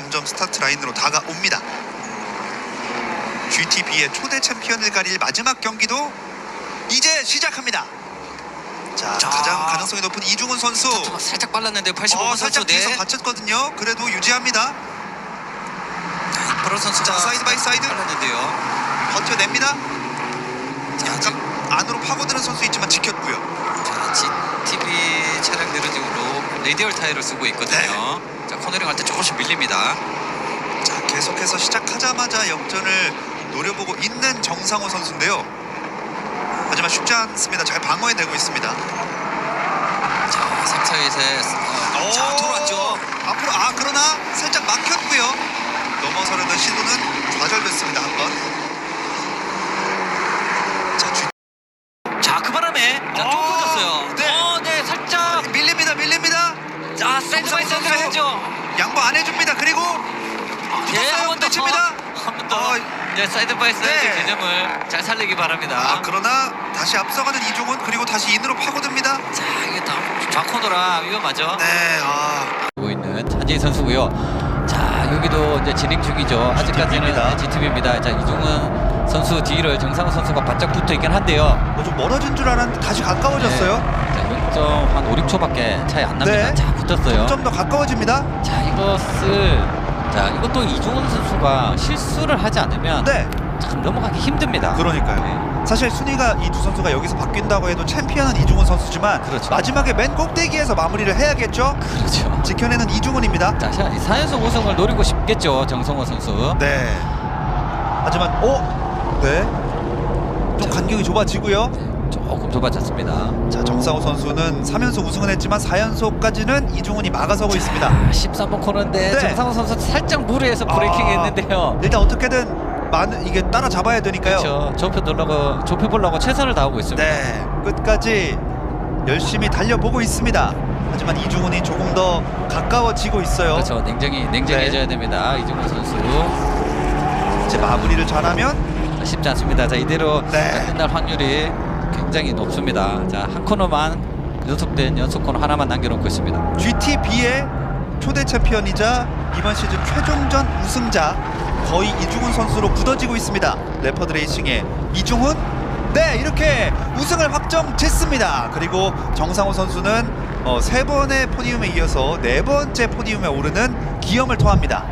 점점 스타트 라인으로 다가옵니다. GTB의 초대 챔피언을 가릴 마지막 경기도 이제 시작합니다. 자, 자. 가장 가능성이 높은 이중훈 선수. 살짝 빨랐는데 85번 어, 살짝 네. 뒤에서 받쳤거든요. 그래도 유지합니다. 브로 선수가 자, 사이드 바이 사이드. 빨랐는데요. 버텨냅니다. 자, 약간 지금 안으로 파고드는 선수 있지만 지켰고요. 자, GTB 차량 내려지으로 레디얼 타이어를 쓰고 있거든요. 네. 자, 코너링 할 때 조금씩 밀립니다. 자, 계속해서 시작하자마자 역전을 노려보고 있는 정상호 선수인데요. 하지만 쉽지 않습니다. 잘 방어해내고 있습니다. 자, 3, 4위에서 어, 자, 돌아왔죠. 앞으로 아 그러나 살짝 막혔고요. 넘어서려던 시도는 좌절됐습니다. 한 번. 자, 그 바람에 자, 또 어. 네. 어, 네, 살짝 밀립니다. 밀립니다. 자, 사이드 바이 사이드를 선수. 했죠. 양보 안 해줍니다. 그리고 예. 한번 더 붙입니다. 한번 더. 어, 네, 사이드 바이 사이드 네. 개념을 잘 살리기 바랍니다. 아 그러나 다시 앞서가는 이종훈 그리고 다시 인으로 파고듭니다. 자, 이게 다음 좌코너라 위험하죠. 네, 아 하고 있는 차지희 선수고요. 자 여기도 이제 진행 중이죠. 아직까지는 GTB 입니다. GTB입니다. 자 이중은 선수 뒤를 정상훈 선수가 바짝 붙어 있긴 한데요. 뭐 좀 멀어진 줄 알았는데 다시 가까워졌어요. 자 0.한 5, 6초밖에 차이 안 납니다. 네. 자 붙었어요. 좀더 가까워집니다. 자 이것을 자 이것도 이중훈 선수가 실수를 하지 않으면 네, 참 넘어가기 힘듭니다. 그러니까요. 네. 사실 순위가 이 두 선수가 여기서 바뀐다고 해도 챔피언은 이중훈 선수지만 그렇죠. 마지막에 맨 꼭대기에서 마무리를 해야겠죠. 그렇죠. 지켜내는 이중훈입니다. 자 4연속 우승을 노리고 싶겠죠 정성호 선수. 네. 하지만 오, 네. 좀 간격이 좁아지고요. 조금 좁아졌습니다. 자 정상호 선수는 3연속 우승은 했지만 4연속까지는 이중훈이 막아서고 있습니다. 13번 코너인데 네. 정상훈 선수 살짝 무리해서 브레이킹 아. 했는데요. 일단 어떻게든 많은 이게 따라 잡아야 되니까요. 그렇죠. 좁혀 보려고 좁혀 보려고 최선을 다하고 있습니다. 네, 끝까지 열심히 달려보고 있습니다. 하지만 이중훈이 조금 더 가까워지고 있어요. 그렇죠. 냉정히 냉정해져야 네. 됩니다. 이중훈 선수 이제 마무리를 잘하면 쉽지 않습니다. 자 이대로 네. 자, 끝날 확률이 굉장히 높습니다. 자 한 코너만 연속된 연속 코너 하나만 남겨놓고 있습니다. GTB의 초대 챔피언이자 이번 시즌 최종전 우승자 거의 이중훈 선수로 굳어지고 있습니다. 레퍼드 레이싱의 이중훈 네 이렇게 우승을 확정짓습니다. 그리고 정상호 선수는 어, 세 번의 포디움에 이어서 네 번째 포디움에 오르는 기염을 토합니다.